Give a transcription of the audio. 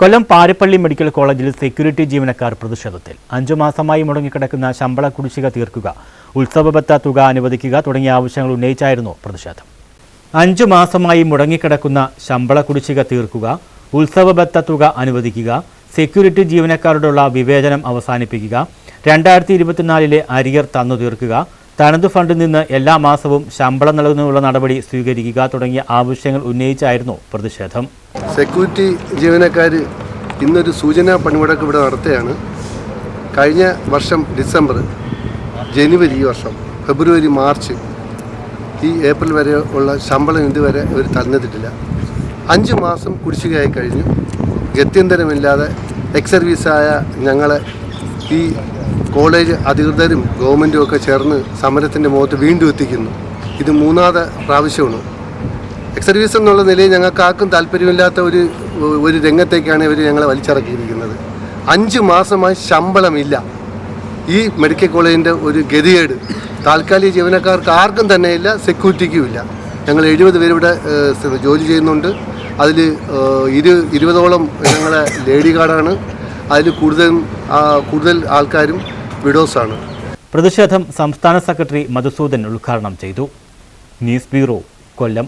കൊല്ലം Parippally medical കോളേജിൽ security ജീവനക്കാർ പ്രതിഷേധത്തിൽ. അഞ്ചു മാസമായി മുടങ്ങിക്കിടക്കുന്ന ശമ്പള കുടിശ്ശിക തീർക്കുക ഉത്സവബത്ത തുക അനുവദിക്കുക തുടങ്ങിയ ആവശ്യങ്ങൾ ഉന്നയിച്ചായിരുന്നു പ്രതിഷേധം. അഞ്ചു മാസമായി മുടങ്ങിക്കിടക്കുന്ന ശമ്പള കുടിശ്ശിക തീർക്കുക ഉത്സവബത്ത തുക അനുവദിക്കുക സെക്യൂരിറ്റി ജീവനക്കാരോടുള്ള വിവേചനം അവസാനിപ്പിക്കുക രണ്ടായിരത്തി ഇരുപത്തിനാലിലെ അരിയർ തന്നു തീർക്കുക തനത് ഫണ്ടിൽ നിന്ന് എല്ലാ മാസവും ശമ്പളം നൽകുന്നതിനുള്ള നടപടി സ്വീകരിക്കുക തുടങ്ങിയ ആവശ്യങ്ങൾ ഉന്നയിച്ചായിരുന്നു പ്രതിഷേധം. സെക്യൂരിറ്റി ജീവനക്കാർ ഇന്നൊരു സൂചനാ പണിമുടക്ക് ഇവിടെ നടത്തുകയാണ്. കഴിഞ്ഞ വർഷം ഡിസംബർ ജനുവരി ഈ വർഷം ഫെബ്രുവരി മാർച്ച് ഈ ഏപ്രിൽ വരെ ഉള്ള ശമ്പളം ഇതുവരെ ഇവർ തന്നിട്ടില്ല അഞ്ച് മാസം കുടിശ്ശികയായി കഴിഞ്ഞു. ഗത്യന്തരമില്ലാതെ എക്സ് സർവീസായ ഞങ്ങളെ ഈ കോളേജ് അധികൃതരും ഗവൺമെന്റും ഒക്കെ ചേർന്ന് സമരത്തിന്റെ മുഖത്ത് വീണ്ടും എത്തിക്കുന്നു. ഇത് മൂന്നാമത്തെ പ്രാവശ്യമാണ്. എക്സർവീസ് എന്നുള്ള നിലയിൽ ഞങ്ങൾക്ക് ആർക്കും താല്പര്യമില്ലാത്ത ഒരു ഒരു രംഗത്തേക്കാണ് ഇവർ ഞങ്ങളെ വലിച്ചിറക്കിയിരിക്കുന്നത്. അഞ്ച് മാസമായി ശമ്പളമില്ല. ഈ മെഡിക്കൽ കോളേജിന്റെ ഒരു ഗതികേട്. താൽക്കാലിക ജീവനക്കാർക്ക് ആർക്കും തന്നെ ഇല്ല സെക്യൂരിറ്റിക്കും ഇല്ല. ഞങ്ങൾ എഴുപത് പേരിവിടെ ജോലി ചെയ്യുന്നുണ്ട്. അതിൽ ഇരു ഇരുപതോളം ഞങ്ങളെ ലേഡി ഗാർഡാണ്. അതിൽ കൂടുതൽ കൂടുതൽ ആൾക്കാരും വിഡോസാണ്. പ്രതിഷേധം സംസ്ഥാന സെക്രട്ടറി മധുസൂദൻ ഉദ്ഘാടനം ചെയ്തു. News bureau Kollam.